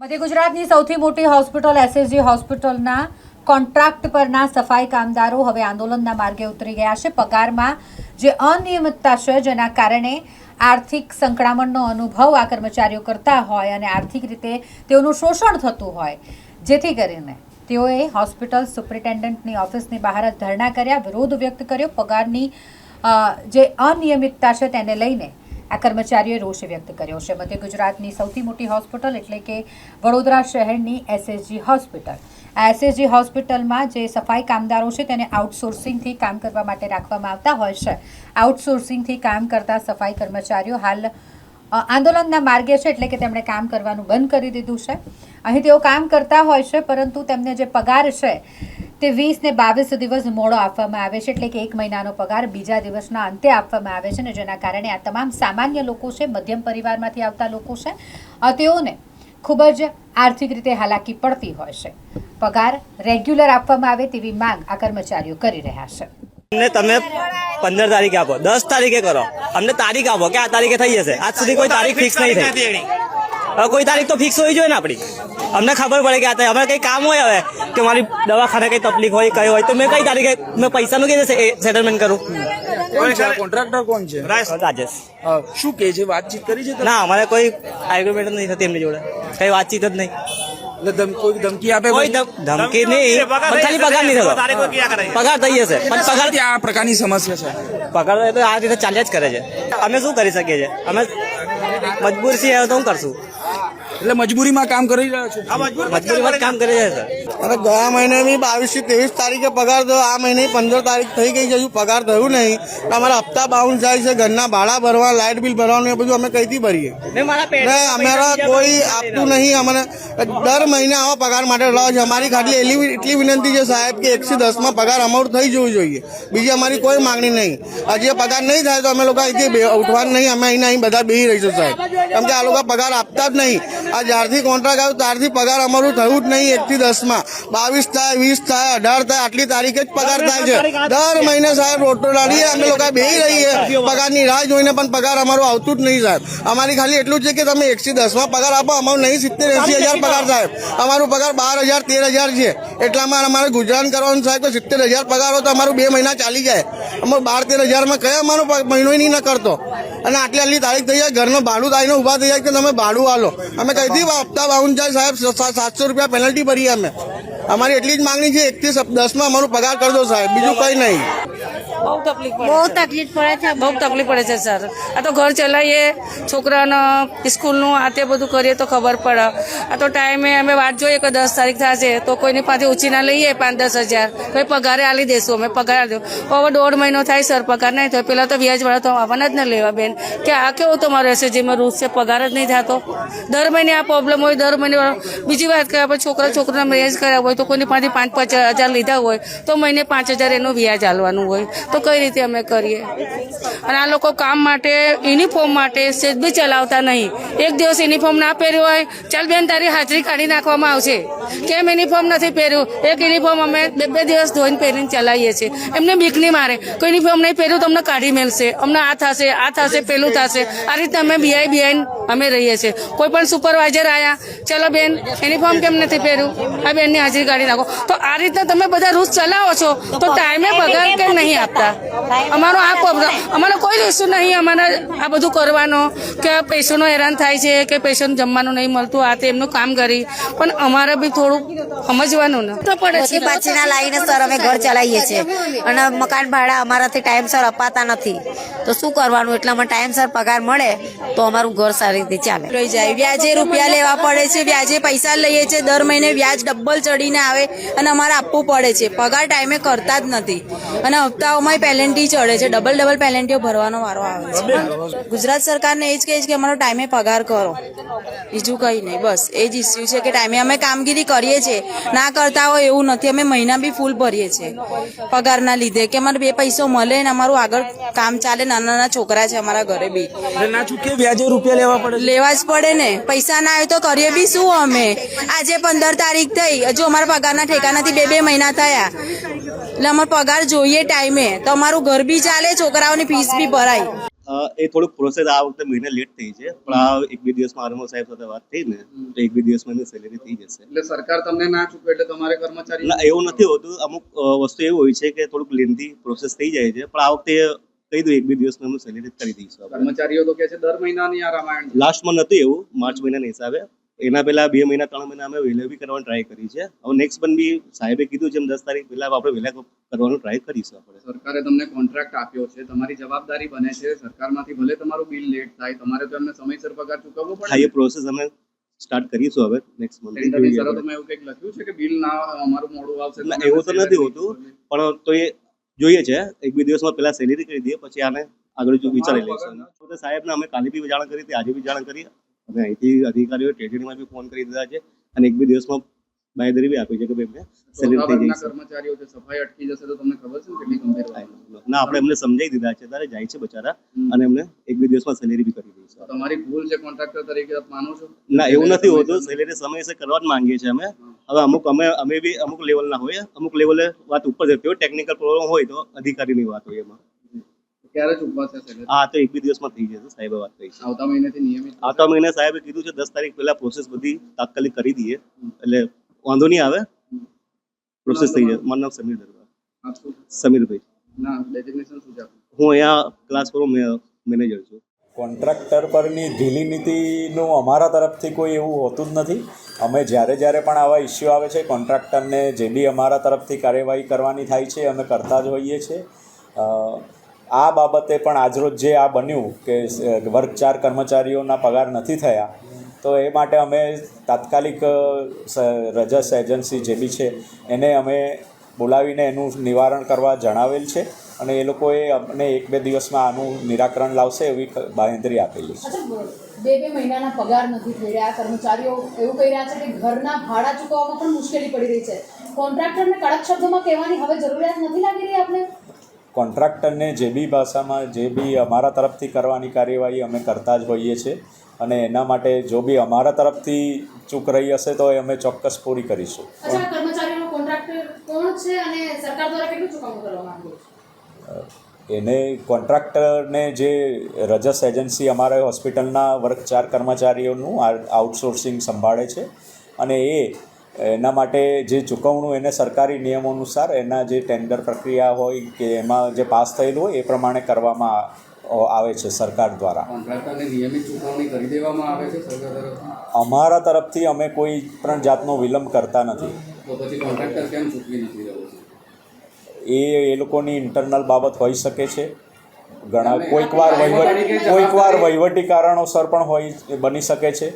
મધ્ય ગુજરાતની સૌથી મોટી હોસ્પિટલ એસએસજી હોસ્પિટલના કોન્ટ્રાક્ટ પરના સફાઈ કામદારો હવે આંદોલનના માર્ગે ઉતરી ગયા છે. પગારમાં જે અનિયમિતતા છે, જેના કારણે આર્થિક સંકળામણનો અનુભવ આ કર્મચારીઓ કરતા હોય અને આર્થિક રીતે તેઓનું શોષણ થતું હોય, જેથી કરીને તેઓએ હોસ્પિટલ સુપ્રિન્ટેન્ડન્ટની ઓફિસની બહાર જ ધરણા કર્યા. વિરોધ વ્યક્ત કર્યો. પગારની જે અનિયમિતતા છે, તેને લઈને આ કર્મચારીઓએ રોષ વ્યક્ત કર્યો છે. મધ્ય ગુજરાતની સૌથી મોટી હોસ્પિટલ એટલે કે વડોદરા શહેરની એસએસજી હોસ્પિટલ. આ એસએસજી હોસ્પિટલમાં જે સફાઈ કામદારો છે તેને આઉટસોર્સિંગથી કામ કરવા માટે રાખવામાં આવતા હોય છે. આઉટસોર્સિંગથી કામ કરતા સફાઈ કર્મચારીઓ હાલ આંદોલનના માર્ગે છે એટલે કે તેમણે કામ કરવાનું બંધ કરી દીધું છે. અહીં તેઓ કામ કરતા હોય છે, પરંતુ તેમને જે પગાર છે તે વીસ ને બાવીસ દિવસ મોડો આપવામાં આવે છે, એટલે કે એક મહિનાનો પગાર બીજા દિવસના અંતે આપવામાં આવે છે ને જેના કારણે આ તમામ સામાન્ય લોકો છે, મધ્યમ પરિવારમાંથી આવતા લોકો છે તેઓને ખૂબ જ આર્થિક રીતે હાલાકી પડતી હોય છે. પગાર રેગ્યુલર આપવામાં આવે તેવી માંગ આ કર્મચારીઓ કરી રહ્યા છે. અમને તમે પંદર તારીખે આપો, દસ તારીખે કરો. અમને તારીખ આપો કે આ તારીખે થઈ જશે. આજ સુધી કોઈ તારીખ ફિક્સ નહીં થઈ. હવે કોઈ તારીખ તો ફિક્સ હોવી જોઈએ ને આપણી? અમને ખબર પડે કે આ અમારે કંઈ કામ હોય હવે કે મારી દવાખાને કઈ તકલીફ હોય કઈ હોય તો મેં કઈ તારીખે મેં પૈસાનું કઈ સેટલમેન્ટ કરું? કોન્ટ્રાક્ટર કોણ છે? રાજેશ. શું કે છે? વાતચીત કરી છે ના અમારે કોઈ આર્ગ્યુમેન્ટ નહીં થતી એમની જોડે. કઈ વાતચીત જ નહીં. કોઈ ધમકી આપે કોઈ ધમકી નહીં. પણ ખાલી પગાર નહીં થતો. પગાર થઈ જશે. પણ પગાર આ પ્રકારની સમસ્યા છે? પગાર તો આ રીતે ચાલ્યા જ કરે છે. અમે શું કરી શકીએ છીએ? અમે મજબૂર છીએ હવે તો શું કરશું? એટલે મજબૂરીમાં કામ કરી રહ્યા છો? મજબૂરીમાં કામ કરી રહ્યા છે. અને ગયા મહિને બી બાવીસથી ત્રેવીસ તારીખે પગાર થયો. આ મહિને પંદર તારીખ થઈ ગઈ છે. હજુ પગાર થયું નહીં. તો અમારા હપ્તા બાઉન્સ જાય છે. ઘરના ભાડા ભરવા લાઇટ બિલ ભરવાનું એ બધું અમે કઈથી ભરીએ? મેં મારા પેટ ને અમારા કોઈ આપતું નહીં. અમને દર મહિને આવા પગાર માટે લાવે છે. અમારી ખાલી એટલી એટલી વિનંતી છે સાહેબ કે એકથી દસમાં પગાર અમારું થઈ જવું જોઈએ. બીજી અમારી કોઈ માંગણી નહીં. હજી પગાર નહીં થાય તો અમે લોકો અહીંથી ઉઠવાનું નહીં. અમે અહીં અહીં બધા બેસી રહીશું સાહેબ. કેમ કે આ લોકો પગાર આપતા જ નહીં. આ જ્યારથી કોન્ટ્રાક્ટ આવ્યો ત્યારથી પગાર અમારું થયું જ નહીં એકથી દસમાં બાવીસ થાય વીસ થાય અઢાર થાય આટલી તારીખે જ પગાર થાય છે. દર મહિને સાહેબ રોટો લાડીએ અમે લોકો બેસી રહીએ. પગારની રાહ જોઈને પણ પગાર અમારો આવતું જ નહીં સાહેબ. અમારી ખાલી એટલું છે કે તમે એકથી દસમાં પગાર આપો અમારું નહીં સિત્તેર એસી હજાર પગાર સાહેબ. અમારું પગાર બાર હજાર તેર હજાર છે. એટલામાં અમારે ગુજરાન કરવાનું સાહેબ તો સિત્તેર હજાર પગાર હોય તો અમારું બે મહિના ચાલી જાય. અમારું બાર તેર હજારમાં કયા અમારો મહિનો નહીં કરતો અને આટલી આટલી તારીખ થઈ જાય, ઘરનો ભાડું આવીને ઊભા થઈ જાય કે તમે ભાડું આલો. અમે કઈથી હપ્તા બાવન જાય સાહેબ સાતસો રૂપિયા પેનલ્ટી ભરીએ અમે. અમારી એટલી જ માંગણી છે એકથી દસમાં અમારું પગાર કરજો સાહેબ, બીજું કંઈ નહીં. બહુ તકલીફ પડે બહુ તકલીફ પડે છે. બહુ તકલીફ પડે છે સર. આ તો ઘર ચલાવીએ છોકરાને સ્કૂલનું આ તે બધું કરીએ તો ખબર પડે. આ તો ટાઈમે અમે વાત જોઈએ કે દસ તારીખ થશે તો કોઈની પાસે ઉછીના લઈએ પાંચ દસ હજાર. કોઈ પગારે આલી દઈશું અમે પગાર દઉં હવે દોઢ મહિનો થાય સર પગાર નહીં થયો. પહેલાં તો વ્યાજવાળા તો આવવાના જ ન લેવા બેન. કે આ કેવું તમારું જેમાં રૂસ છે પગાર જ નહીં થતો? દર મહિને આ પ્રોબ્લેમ હોય દર મહિને બીજી વાત કે આપણે છોકરા છોકરાને મેરેજ કર્યા હોય તો કોઈની પાસે પાંચ પાંચ હજાર લીધા હોય તો મહિને પાંચ હજાર એનું વ્યાજ આલવાનું હોય. તો કઈ રીતે અમે કરીએ? અને આ લોકો કામ માટે યુનિફોર્મ માટે સેજ બી ચલાવતા નહીં. એક દિવસ યુનિફોર્મ ના પહેર્યો હોય ચાલ બેન તારી હાજરી કાઢી નાખવામાં આવશે. કેમ યુનિફોર્મ નથી પહેર્યું? એક યુનિફોર્મ અમે બે બે દિવસ ધોઈને પહેરીને ચલાવીએ છીએ. એમને બીક નહીં મારે. કોઈ યુનિફોર્મ નહીં પહેર્યું તો અમને કાઢી મેળશે અમને આ થશે આ થશે પેલું થશે. આ રીતે અમે બિહાઈ બિહાઈને અમે રહીએ છીએ. કોઈ પણ સુપરવાઇઝર આવ્યા ચલો બેન યુનિફોર્મ કેમ નથી પહેર્યું? આ બેનની હાજરી કાઢી નાખો. તો આ રીતના તમે બધા રૂલ્સ ચલાવો છો. તો ટાઈમે પગાર કેમ નહીં? આપતા. અમારો આ અમારો કોઈ ઇસ્યુ નહીં. અમારે આ બધું કરવાનો કે આ પેશન્ટો હેરાન થાય છે કે પેશન્ટ જમવાનું નહીં મળતું આ તે એમનું કામ કરી. પણ અમારે બી થોડુંક સમજવાનું ને. તો પડે પછી છે. પાછીના લાવીને સર અમે ઘર ચલાવીએ છીએ. અને મકાન ભાડા અમારાથી ટાઈમસર અપાતા નથી. તો શું કરવાનું? એટલે અમે ટાઈમસર પગાર મળે તો અમારું ઘર સારી રીતે ચાલે. રહી જાય. વ્યાજે રૂપિયા લેવા પડે છે. વ્યાજે પૈસા લઈએ છીએ દર મહિને વ્યાજ ડબલ ચડીને આવે અને અમારે આપવું પડે છે. પગાર ટાઈમે કરતા જ નથી. અને હપ્તાઓમાં પેલેન્ટી ચડે છે. ડબલ ડબલ પેલેન્ટીઓ ભરવાનો વારો આવે છે. ગુજરાત સરકારને એ જ કહે છે કે અમારો ટાઈમે પગાર કરો. બીજું કંઈ નહીં. બસ એ જ ઇસ્યુ છે કે ટાઈમે અમે કામગીરી કરીએ છીએ. ના કરતા હોય એવું નથી. અમે મહિના બી ફૂલ ભરીએ છીએ પગારના લીધે. કે અમારે બે પૈસો મળે ને અમારું આગળ કામ ચાલે નાના નાના છોકરા છે અમારા ઘરે બી. વ્યાજે રૂપિયા લેવા પડે લેવા જ પડે ને. પૈસા ના આવે તો કરીએ બી શું અમે? આજે પંદર તારીખ થઈ. હજુ અમારા પગારના ઠેકાનાથી બે બે મહિના થયા. એટલે અમારો પગાર જોઈએ ટાઈમે. તો અમારું ઘર બી ચાલે છોકરાઓની ફીસ બી ભરાય. એ થોડુંક પ્રોસેસ આ વખતે મહિને લેટ થઈ છે. પણ આ એક બે દિવસમાં આરમો સાહેબ સાથે વાત થઈ ને તો એક બે દિવસમાં એની સેલેરી થઈ જશે. એટલે સરકાર તમને ના ચૂકવે એટલે તમારે કર્મચારી ના એવું નથી હોતું. અમુક વસ્તુ એવું હોય છે કે થોડુંક લેન્ધી પ્રોસેસ થઈ જાય છે. પણ આ વખતે કહી દઉં એક બે દિવસમાં એમનું સેલેરી કરી દઈશું કર્મચારીઓ તો કે છે દર મહિનાની આ રામાયણ. લાસ્ટમાં નહોતું એવું માર્ચ મહિનાના હિસાબે. એના પહેલા બે મહિના ત્રણ મહિના અમે વહેલા બી કરવાની ટ્રાય કરી છે. હવે નેક્સ્ટ પણ બી સાહેબે કીધું છે દસ તારીખ પહેલા આપણે વહેલા કરવાનું ટ્રાય કરીશું આપણે. સરકારે તમને કોન્ટ્રાક્ટ આપ્યો છે તમારી જવાબદારી બને છે સરકારમાંથી ભલે તમારું બિલ લેટ થાય તમારે તો એમને સમયસર પગાર ચૂકવવો હા એ પ્રોસેસ અમે સ્ટાર્ટ કરીશું હવે નેક્સ્ટ ટેન્ડરની મંથ શરતોમાં એવું કંઈક લખ્યું છે કે બિલ ના અમારું મોડું આવશે ના, એવું તો નથી હોતું. પણ તો એ જોઈએ છે એક બે દિવસમાં પહેલા સેલેરી કરી દઈએ પછી આને આગળ જો વિચારી લઈશું. સાહેબને અમે કાલે બી જાણ કરી હતી આજે બી જાણ કરી. અને અહીંથી અધિકારીઓ ટ્રેજરીમાં બી ફોન કરી દીધા છે અને એક બે દિવસમાં બાયદરી બી આપી છે કે ભાઈ એમને સેલેરી થઈ જશે કર્મચારીઓ છે સફાઈ અટકી જશે તો તમને ખબર છે કેટલી ગંભીર વાત ના આપણે એમને સમજાવી દીધા છે તારે જાય છે બચારા અને એમને એક બે દિવસમાં સેલેરી બી કરી દઈશું. તમારી ભૂલ છે કોન્ટ્રાક્ટર તરીકે આપ માનો છો? ના એવું નથી હોતું સેલેરી સમયસર કરવા જ માંગીએ છીએ અમે. હવે અમુક અમે અમે બી અમુક લેવલના હોય અમુક લેવલે વાત ઉપર જતી હોય ટેકનિકલ પ્રોબ્લેમ હોય તો અધિકારીની વાત હોય એમાં. ક્યારે? હા તો એક બે દિવસમાં થઈ જશે સાહેબે વાત કરી છે. આવતા મહિનેથી નિયમિત આવતા મહિને સાહેબે કીધું છે દસ તારીખ પહેલા પ્રોસેસ બધી તાત્કાલિક કરી દઈએ. એટલે વાંધો નહીં આવે. પ્રોસેસ થઈ જશે મારું નામ સમીર દરબાર. સમીરભાઈ. ના ડેઝિગ્નેશન શું છે હું અહીંયા ક્લાસ ફોર મેનેજર છું. કોન્ટ્રાક્ટર પરની ઢીલી નીતિનું અમારા તરફથી કોઈ એવું હોતું જ નથી. અમે જ્યારે જ્યારે પણ આવા ઇસ્યુ આવે છે કોન્ટ્રાક્ટરને જે બી અમારા તરફથી કાર્યવાહી કરવાની થાય છે અમે કરતા જ હોઈએ છીએ. અ, આ બાબતે પણ આજરોજ જે આ બન્યું કે વર્ગ ચાર કર્મચારીઓના પગાર નથી થયા, તો એ માટે અમે તાત્કાલિક રજસ એજન્સી જે બી છે, એને અમે બોલાવીને એનું નિવારણ કરવા જણાવેલ છે અને એ લોકોએ અમને એક બે દિવસમાં આનું નિરાકરણ લાવશે એવી બાહેંધરી આપેલી છે. બે બે મહિનાના પગાર નથી થઈ રહ્યા, કર્મચારીઓ એવું કહી રહ્યા છે કે ઘરના ભાડા ચૂકવવામાં પણ મુશ્કેલી પડી રહી છે. કોન્ટ્રાક્ટરને કડક શબ્દોમાં કહેવાની હવે જરૂરિયાત નથી લાગી રહી આપને? કોન્ટ્રાક્ટરને જે બી ભાષામાં જે બી અમારા તરફથી કરવાની કાર્યવાહી અમે કરતા જ હોઈએ છીએ અને એના માટે જો બી અમારા તરફથી ચૂક રહી હશે તો એ અમે ચોક્કસ પૂરી કરીશું. એને કોન્ટ્રાક્ટરને જે રજસ એજન્સી અમારા હોસ્પિટલના વર્ગ ચાર કર્મચારીઓનું આઉટસોર્સિંગ સંભાળે છે અને એ એના માટે જે ચૂકવણું એને સરકારી નિયમો અનુસાર એના જે ટેન્ડર પ્રક્રિયા હોય કે એમાં જે પાસ થયેલું હોય એ પ્રમાણે કરવામાં આવે છે સરકાર દ્વારા. નિયમિત ચૂકવણી કરી દેવામાં આવે છે સરકાર અમારા તરફથી અમે કોઈ પણ જાતનો વિલંબ કરતા નથી. એ એ લોકોની ઇન્ટરનલ બાબત હોઈ શકે છે. ઘણા કોઈક વાર વહીવટ કોઈક વાર વહીવટી કારણોસર પણ હોય બની શકે છે.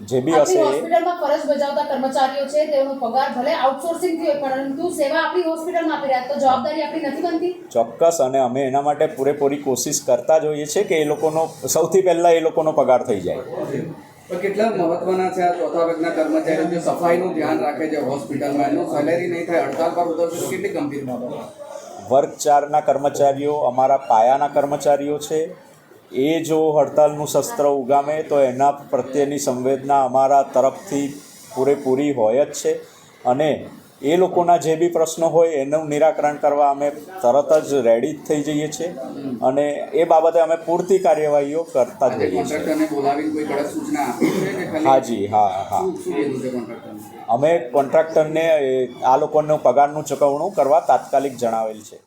જે બી હશે હોસ્પિટલમાં ફરજ બજાવતા કર્મચારીઓ છે તેઓનો પગાર ભલે આઉટસોર્સિંગથી હોય પરંતુ સેવા આપણી હોસ્પિટલમાં આપી રહ્યા તો જવાબદારી આપણી નથી બનતી? ચોક્કસ અને અમે એના માટે પૂરેપૂરી કોશિશ કરતા જ હોઈએ છીએ કે એ લોકોનો સૌથી પહેલાં એ લોકોનો પગાર થઈ જાય. કેટલા મહત્વના છે આ ચોથા વર્ગના કર્મચારીઓ? જે સફાઈનું ધ્યાન રાખે છે હોસ્પિટલમાં. એનું સેલેરી નહીં થાય હડતાલ પર ઉતરશે કેટલી ગંભીર બાબત? વર્ગ ચારના કર્મચારીઓ અમારા પાયાના કર્મચારીઓ છે એ જો હડતાલનું શસ્ત્ર ઉગામે તો એના પ્રત્યેની સંવેદના અમારા તરફથી પૂરેપૂરી હોય જ છે. અને એ લોકોના જે બી પ્રશ્નો હોય એનું નિરાકરણ કરવા અમે તરત જ રેડી થઈ જઈએ છીએ. અને એ બાબતે અમે પૂરતી કાર્યવાહીઓ કરતા જ હોઈએ છીએ હાજી હા હા અમે કોન્ટ્રાક્ટરને આ લોકોનું પગારનું ચૂકવણું કરવા તાત્કાલિક જણાવેલ છે.